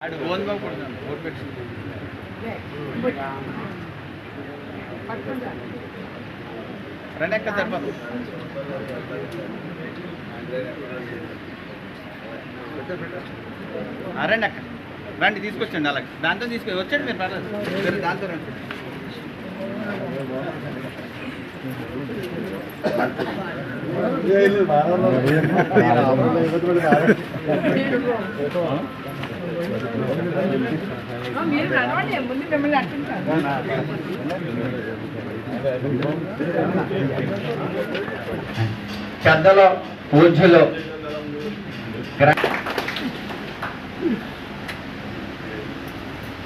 అటు కొడుతున్నాను రండి అక్క రండి తీసుకొచ్చండి అలాగే. దాంతో తీసుకొని వచ్చండి మీరు పర్లేదు. దాంతో రండి. పెద్దలు పూజ్యులు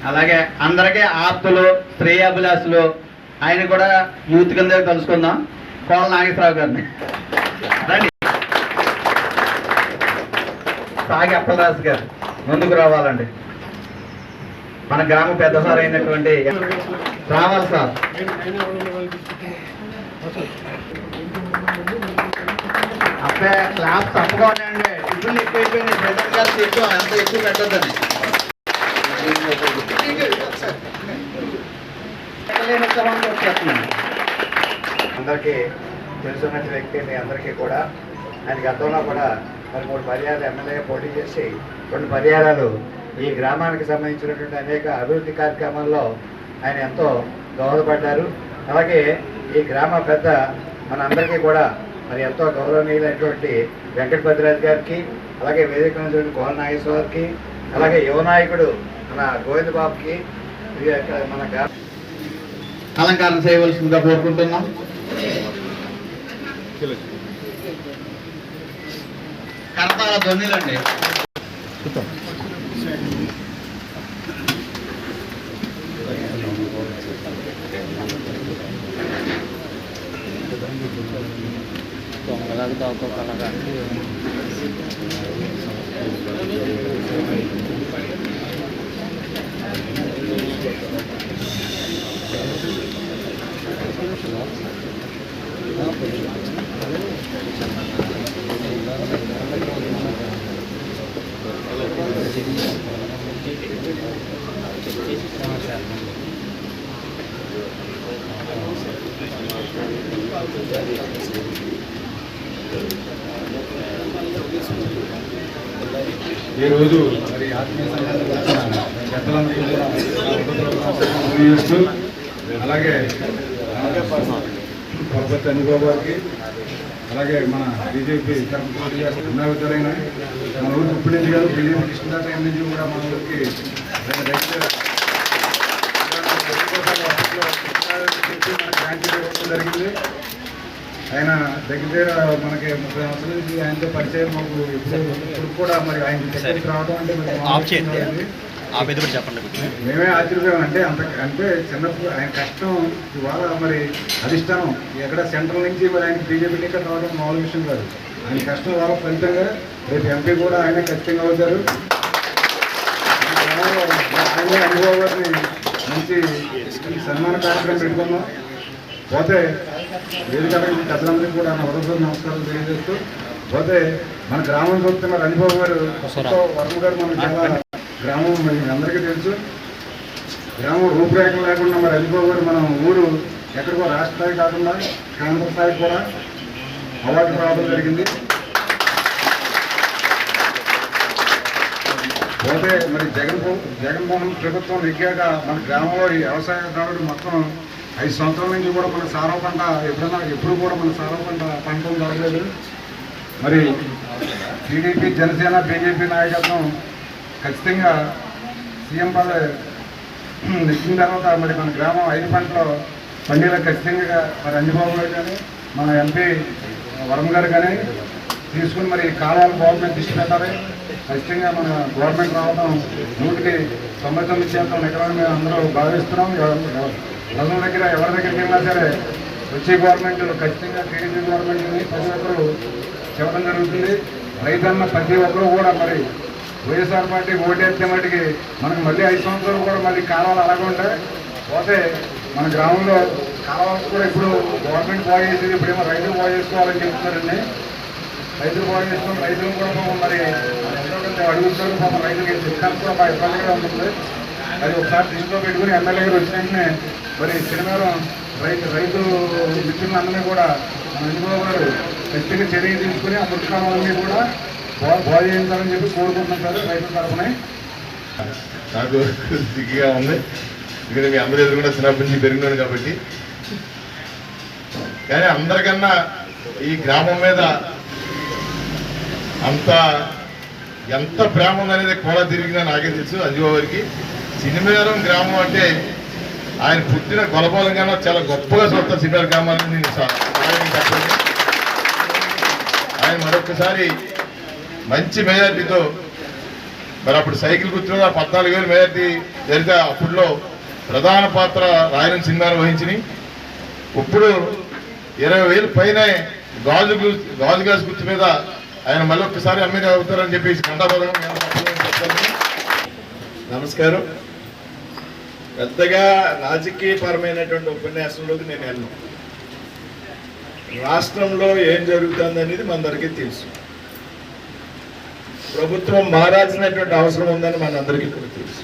అలాగే అందరికీ ఆప్తులు శ్రేయాభిలాసులు ఆయన కూడా యూత్ కింద కలుసుకుందాం. కోళ్ళ నాగేశ్వరరావు గారిని. రండి. సాగి అప్పలరాజు గారు. ముందుకు రావాలండి. మన గ్రామ పెద్ద సార్ అయినటువంటి రావాలి సార్. అబ్బే క్లాస్ తప్పగా ఉన్నాయండి. టిఫిన్ ఎక్కువైపోయింది ప్రెసిడెంట్ క్లాస్ ఎక్కువ అంత ఎక్కువ పెట్టద్దని. అందరికీ తెలుసున్నట్టు వ్యక్తి మీ అందరికీ కూడా ఆయన గతంలో కూడా మరి మూడు పర్యాలు ఎమ్మెల్యే పోటీ చేసి రెండు పర్యాలు ఈ గ్రామానికి సంబంధించినటువంటి అనేక అభివృద్ధి కార్యక్రమాల్లో ఆయన ఎంతో దోహదపడ్డారు. అలాగే ఈ గ్రామ పెద్ద మనందరికీ కూడా మరి ఎంతో గౌరవనీయులైనటువంటి వెంకటపతిరాజు గారికి అలాగే వేదిక నుంచి కోన అలాగే యువ నాయకుడు మన గోవింద బాబుకి మన గ్రామ అలంకారం చేయవలసిందిగా కోరుకుంటున్నాం. కరతాల ధ్వనులండి ఈరోజు మరి ఆత్మీయ సంఘానికి వచ్చిన పెద్దలందరూ కూడా అలాగే ప్రభుత్వ అనుభవ గారికి అలాగే మన బీజేపీ తరఫున ఉన్నవిధులైన మన ఊరు ఉప్పటి నుంచి గారు బీజేపీ కృష్ణదాస్ గారి నుంచి కూడా మన ఊరికి దగ్గర జరిగింది ఆయన దగ్గర మనకి ముప్పై సంవత్సరాల నుంచి ఆయనతో పరిచయం మాకు ఇప్పుడు ఇప్పుడు కూడా మరి ఆయన దగ్గరికి రావడం అంటే చెప్పండి మేమే ఆశ్చర్యపోయాం అంటే అంత అంటే చిన్నప్పుడు ఆయన కష్టం ఇవాళ మరి అధిష్టానం ఎక్కడ సెంట్రల్ నుంచి మరి ఆయన బీజేపీ టికెట్ రావడం మామూలు విషయం కాదు. ఆయన కష్టం వాళ్ళ ఫలితంగా రేపు ఎంపీ కూడా ఆయన ఖచ్చితంగా అవుతారు ఆయన అనుభవ గారిని మంచి సన్మాన కార్యక్రమం పెట్టుకున్నాం పోతే వేదిక పెద్దలందరికీ కూడా నా వరద నమస్కారం తెలియజేస్తూ పోతే మన గ్రామం చూస్తే మరి అనుభవం గారు వర్మ గారు మనకు చాలా గ్రామం మరి అందరికీ తెలుసు. గ్రామం రూపురేఖలు లేకుండా మరి అనుభవం గారు మనం ఊరు ఎక్కడికో రాష్ట్ర స్థాయి కాకుండా కేంద్ర స్థాయి కూడా అవార్డు రావడం జరిగింది. పోతే మరి జగన్ జగన్మోహన్ ప్రభుత్వం నెగ్గాక మన గ్రామంలో ఈ వ్యవసాయదారుడు మొత్తం ఐదు సంవత్సరాల నుంచి కూడా మన సారవ పంట ఎప్పుడన్నా ఎప్పుడు కూడా మన సారవ పంట పంటలు జరగలేదు. మరి టీడీపీ జనసేన బీజేపీ నాయకత్వం ఖచ్చితంగా సీఎం పద నెక్కిన తర్వాత మరి మన గ్రామం ఐదు పంటలో పండిలో ఖచ్చితంగా మరి అంజబాబు గారు కానీ మన ఎంపీ వరం గారు కానీ తీసుకుని మరి కాలాలు గవర్నమెంట్ దృష్టి పెట్టాలి ఖచ్చితంగా మన గవర్నమెంట్ రావడం నూటికి తొంభై తొమ్మిది శాతం ఎకరాన్ని మేము అందరూ భావిస్తున్నాం. ప్రజల దగ్గర ఎవరి దగ్గరికి వెళ్ళినా సరే వచ్చే గవర్నమెంట్ ఖచ్చితంగా టీడీపీ గవర్నమెంట్ని ప్రతి ఒక్కరు చెప్పడం జరుగుతుంది. రైతన్న ప్రతి ఒక్కరు కూడా మరి వైఎస్ఆర్ పార్టీ ఓటేస్తే మటుకి మనకు మళ్ళీ ఐదు సంవత్సరాలు కూడా మళ్ళీ కాలాలు అలాగే ఉంటాయి. పోతే మన గ్రామంలో కాలువలు కూడా ఇప్పుడు గవర్నమెంట్ బాగా చేసేది ఇప్పుడేమో రైతులు బాగా చేసుకోవాలని చెప్తున్నారండి. రైతులు బాగా చేసుకుని రైతులు కూడా మరి మేము కొంత అంటే అడుగుతారు పాపం రైతులు కూడా బాగా ఇబ్బందిగా ఉంటుంది అది ఒకసారి దృష్టిలో పెట్టుకుని ఎమ్మెల్యే గారు వచ్చిన వెంటనే మరి శనివారం రైతు రైతు మిత్రులందరినీ కూడా మన చంద్రబాబు గారు ఖచ్చితంగా చర్య తీసుకుని ఆ పుస్తకాలన్నీ కూడా బాగా బాగు చేయించాలని చెప్పి కోరుకుంటున్నాం సార్ రైతుల తరఫున. నాకు సిగ్గుగా ఉంది. ఇక్కడ మీ అందరూ ఎదురు కూడా చిన్నప్పటి నుంచి పెరిగినాడు కాబట్టి. కానీ అందరికన్నా ఈ గ్రామం మీద అంత ఎంత ప్రేమ ఉందనేది కూడా తిరిగిందని నాకే తెలుసు అంజుబాబు గారికి సినిమేరం గ్రామం అంటే ఆయన పుట్టిన గొలపాలం కన్నా చాలా గొప్పగా చూస్తాను సినిమా గ్రామాన్ని నేను చెప్పండి. ఆయన మరొకసారి మంచి మెజార్టీతో మరి అప్పుడు సైకిల్ కూర్చున్న పద్నాలుగు వేలు మెజార్టీ జరిగితే అప్పుడులో ప్రధాన పాత్ర రాయలం సినిమాను వహించినాయి ఇప్పుడు ఇరవై వేలు పైన గాజు గాజు గాజు గుర్తు మీద ఆయన మళ్ళీ ఒకసారి ఎమ్మెల్యే అవుతారని చెప్పేసి కండాపదం నమస్కారం. పెద్దగా రాజకీయపరమైనటువంటి ఉపన్యాసంలోకి నేను వెళ్ళను. రాష్ట్రంలో ఏం జరుగుతుంది అనేది మనందరికీ తెలుసు. ప్రభుత్వం మారాల్సినటువంటి అవసరం ఉందని మనందరికీ కూడా తెలుసు.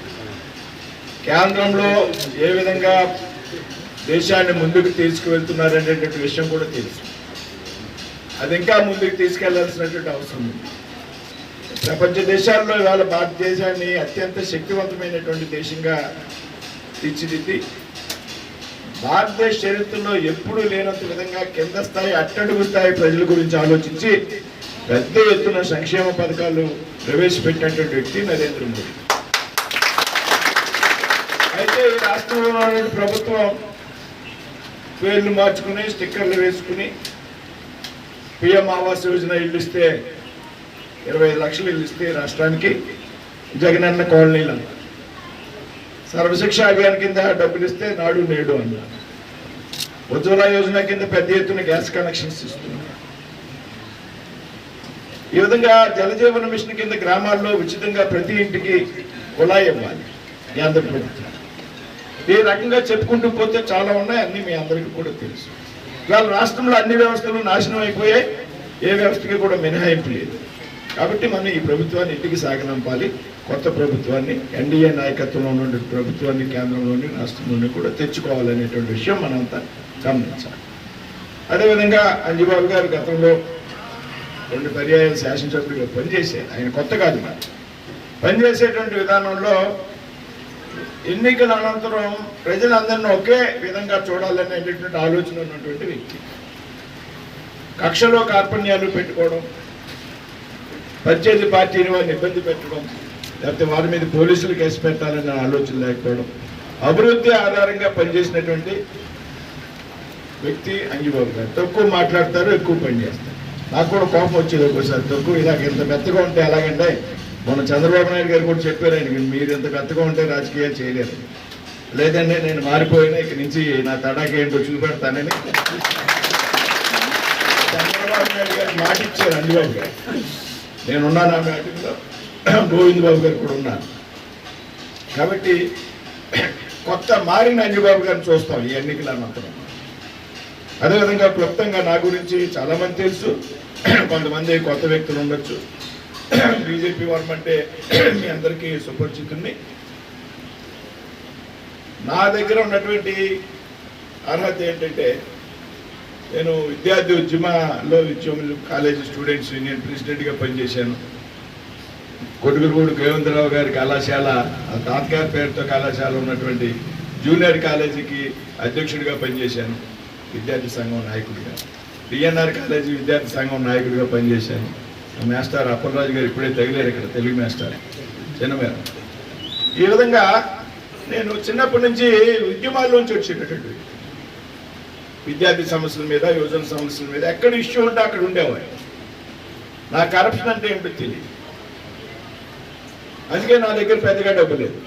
కేంద్రంలో ఏ విధంగా దేశాన్ని ముందుకు తీసుకువెళ్తున్నారనేటువంటి విషయం కూడా తెలుసు. అది ఇంకా ముందుకు తీసుకెళ్ళాల్సినటువంటి అవసరం ఉంది. ప్రపంచ దేశాల్లో ఇవాళ భారతదేశాన్ని అత్యంత శక్తివంతమైనటువంటి దేశంగా తీర్చిదిద్ది భారతదేశ చరిత్రలో ఎప్పుడూ లేనంత విధంగా కింద స్థాయి అట్టడుగు స్థాయి ప్రజల గురించి ఆలోచించి పెద్ద ఎత్తున సంక్షేమ పథకాలు ప్రవేశపెట్టినటువంటి వ్యక్తి నరేంద్ర మోడీ. అయితే ఈ రాష్ట్రంలో ప్రభుత్వం పేర్లు మార్చుకుని స్టిక్కర్లు వేసుకుని పిఎం ఆవాస్ యోజన ఇల్లు ఇస్తే ఇరవై లక్షలు ఇల్లు ఇస్తే రాష్ట్రానికి జగనన్న కాలనీలు అన్నారు. సర్వశిక్ష అభియాన్ కింద డబ్బులు ఇస్తే నాడు నేడు అన్నారు. ఉజ్వల యోజన కింద పెద్ద ఎత్తున గ్యాస్ కనెక్షన్స్ ఇస్తున్నారు. ఈ విధంగా జలజీవన మిషన్ కింద గ్రామాల్లో ఉచితంగా ప్రతి ఇంటికి కుళాయి ఇవ్వాలి. కేంద్ర ప్రభుత్వం ఈ రకంగా చెప్పుకుంటూ పోతే చాలా ఉన్నాయి అన్ని మీ అందరికీ కూడా తెలుసు. ఇవాళ రాష్ట్రంలో అన్ని వ్యవస్థలు నాశనం అయిపోయాయి. ఏ వ్యవస్థకి కూడా మినహాయింపు లేదు. కాబట్టి మనం ఈ ప్రభుత్వాన్ని ఇంటికి సాగనంపాలి. కొత్త ప్రభుత్వాన్ని ఎన్డీఏ నాయకత్వంలో ఉన్న ప్రభుత్వాన్ని కేంద్రంలోని రాష్ట్రంలోని కూడా తెచ్చుకోవాలనేటువంటి విషయం మనంతా గమనించాలి. అదేవిధంగా అంజుబాబు గారు గతంలో రెండు పర్యాయాలు శాసనసభ్యుడిగా పనిచేశారు. ఆయన కొత్త కాదు మరి. పనిచేసేటువంటి విధానంలో ఎన్నికల అనంతరం ప్రజలందరినీ ఒకే విధంగా చూడాలనేటటువంటి ఆలోచన ఉన్నటువంటి వ్యక్తి. కక్షలో కార్పణ్యాలు పెట్టుకోవడం ప్రత్యర్థి పార్టీని వారిని ఇబ్బంది పెట్టడం లేకపోతే వారి మీద పోలీసులు కేసు పెట్టాలనే ఆలోచన లేకపోవడం అభివృద్ధి ఆధారంగా పనిచేసినటువంటి వ్యక్తి అంజబాబు గారు. తక్కువ మాట్లాడతారు ఎక్కువ పని చేస్తారు. నాకు కూడా కోపం వచ్చేది ఒక్కోసారి తక్కువ ఇలాగ ఇంత మెత్తగా ఉంటే ఎలాగంటే మొన్న చంద్రబాబు నాయుడు గారు కూడా చెప్పారు ఆయన మీరు ఇంత మెత్తగా ఉంటే రాజకీయాలు చేయలేరు. లేదంటే నేను మారిపోయినా ఇక నుంచి నా తడాకి ఏంటో చూపెడతానని. చంద్రబాబు నాయుడు గారు మాటిచ్చారు అంజబాబు గారు నేనున్నాను ఆ మీటింగ్లో గోవింద్ బాబు గారు కూడా ఉన్నారు. కాబట్టి కొత్త మారిన అంజబాబు గారిని చూస్తాం ఈ ఎన్నికల అనంతరం. అదేవిధంగా క్లుప్తంగా నా గురించి చాలా మంది తెలుసు. కొంతమంది కొత్త వ్యక్తులు ఉండొచ్చు. బీజేపీ వర్మ అంటే మీ అందరికీ సుపరిచితుణ్ణి నా దగ్గర ఉన్నటువంటి అర్హత ఏంటంటే నేను విద్యార్థి ఉద్యమలో ఉద్యమం కాలేజీ స్టూడెంట్స్ యూనియన్ ప్రెసిడెంట్గా పనిచేశాను. కొడుకులగూడు గోవిందరావు గారి కళాశాల తాతగారి పేరుతో కళాశాల ఉన్నటువంటి జూనియర్ కాలేజీకి అధ్యక్షుడిగా పనిచేశాను. విద్యార్థి సంఘం నాయకుడిగా. డిఎన్ఆర్ కాలేజీ విద్యార్థి సంఘం నాయకుడిగా పనిచేశాను. మేస్టార్ అప్పలరాజు గారు ఇప్పుడే తగిలారు ఇక్కడ తెలుగు మేస్టార్. చిన్నమేర. ఈ విధంగా నేను చిన్నప్పటి నుంచి ఉద్యమాల్లోంచి వచ్చేటటువంటి విద్యార్థి సమస్యల మీద యువజన సమస్యల మీద ఎక్కడ ఇష్యూ ఉంటే అక్కడ ఉండేవాడు నా కరప్షన్ అంటే ఏంటో తెలియదు. అందుకే నా దగ్గర పెద్దగా డబ్బు లేదు.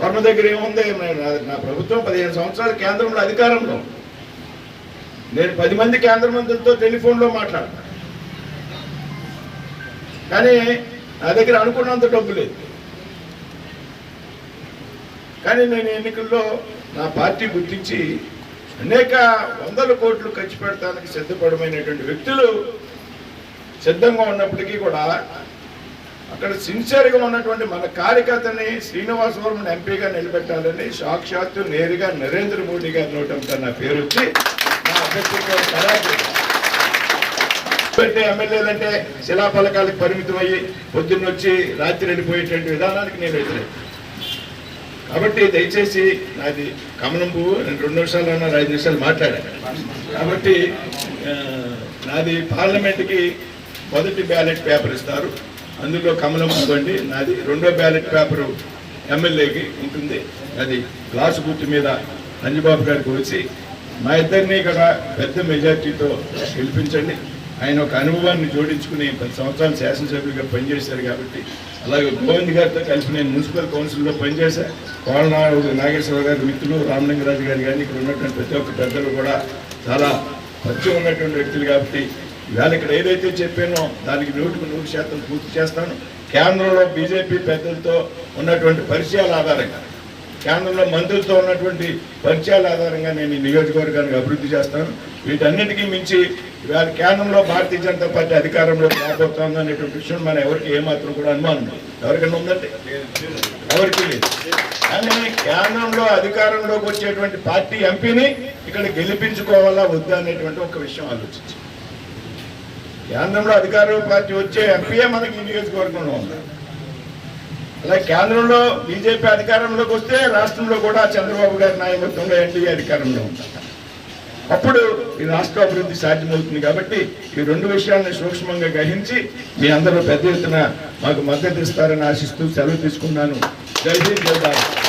వర్మ దగ్గర ఏముంది? నా- నా ప్రభుత్వం పదిహేను సంవత్సరాలు కేంద్రంలో అధికారంలో నేను పది మంది కేంద్ర మంత్రులతో టెలిఫోన్లో మాట్లాడతాను కానీ నా దగ్గర అనుకున్నంత డబ్బు లేదు. కానీ నేను ఎన్నికల్లో నా పార్టీ గుర్తించి అనేక వందల కోట్లు ఖర్చు పెడతానికి సిద్ధపడమైనటువంటి వ్యక్తులు సిద్ధంగా ఉన్నప్పటికీ కూడా అక్కడ సిన్సియర్గా ఉన్నటువంటి మన కార్యకర్తని శ్రీనివాసవరం ఎంపీగా నిలబెట్టాలని సాక్షాత్తు నేరుగా నరేంద్ర మోడీ గారి నోటంతా నా పేరు వచ్చి నా అభ్యర్థిగా పెట్టే ఎమ్మెల్యేలంటే శిలాఫలకాలకు పరిమితం అయ్యి పొద్దున్న వచ్చి రాత్రి వెళ్ళిపోయేటువంటి విధానానికి నేను వ్యతిరేకం కాబట్టి దయచేసి నాది కమలం పువ్వు నేను రెండు నిమిషాలు అన్నారు ఐదు నిమిషాలు మాట్లాడాను. కాబట్టి నాది పార్లమెంట్కి మొదటి బ్యాలెట్ పేపర్ ఇస్తారు. అందులో కమలం పువ్వు అండి నాది రెండో బ్యాలెట్ పేపరు ఎమ్మెల్యేకి ఉంటుంది. అది గ్లాసు గుర్తు మీద అంజబాబు గారికి వచ్చి మా ఇద్దరిని ఇక్కడ పెద్ద మెజార్టీతో గెలిపించండి. ఆయన ఒక అనుభవాన్ని జోడించుకుని పది సంవత్సరాలు శాసనసభ్యులుగా పనిచేశారు కాబట్టి అలాగే గోవింద్ గారితో కలిసి నేను మున్సిపల్ కౌన్సిల్లో పనిచేశాను కోళ్ళ నాగేశ్వర గారి మిత్రులు రామలింగరాజు గారు కానీ ఇక్కడ ఉన్నటువంటి ప్రతి ఒక్క పెద్దలు కూడా చాలా పరిచయం ఉన్నటువంటి వ్యక్తులు కాబట్టి ఇవాళ ఇక్కడ ఏదైతే చెప్పానో దానికి నూటికి నూరు శాతం పూర్తి చేస్తాను. కేంద్రంలో బీజేపీ పెద్దలతో ఉన్నటువంటి పరిచయాల ఆధారంగా. కేంద్రంలో మంత్రులతో ఉన్నటువంటి పరిచయాల ఆధారంగా నేను ఈ నియోజకవర్గానికి అభివృద్ధి చేస్తాను. వీటన్నిటికీ మించి ఇవాళ కేంద్రంలో భారతీయ జనతా పార్టీ అధికారంలో రాబోతోంది అనేటువంటి విషయం మన ఎవరికి ఏమాత్రం కూడా అనుమానం ఎవరికైనా ఉందంటే? ఎవరికి లేదు. కానీ కేంద్రంలో అధికారంలోకి వచ్చేటువంటి పార్టీ ఎంపీని ఇక్కడ గెలిపించుకోవాలా వద్దా అనేటువంటి ఒక విషయం ఆలోచించి. కేంద్రంలో అధికార పార్టీ వచ్చే ఎంపీయే మనకి ఈ నియోజకవర్గంలో ఉంది అలా కేంద్రంలో బీజేపీ అధికారంలోకి వస్తే రాష్ట్రంలో కూడా చంద్రబాబు గారి నాయకత్వంలో ఎన్డీఏ అధికారంలో ఉంటారు అప్పుడు ఈ రాష్ట్ర అభివృద్ధి సాధ్యమవుతుంది కాబట్టి ఈ రెండు విషయాలను సూక్ష్మంగా గ్రహించి మీ అందరూ పెద్ద ఎత్తున మాకు మద్దతు ఇస్తారని ఆశిస్తూ సెలవు తీసుకున్నాను. జై హింద్ జై భారత్.